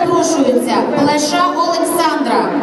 запрошується Плеша Олександра,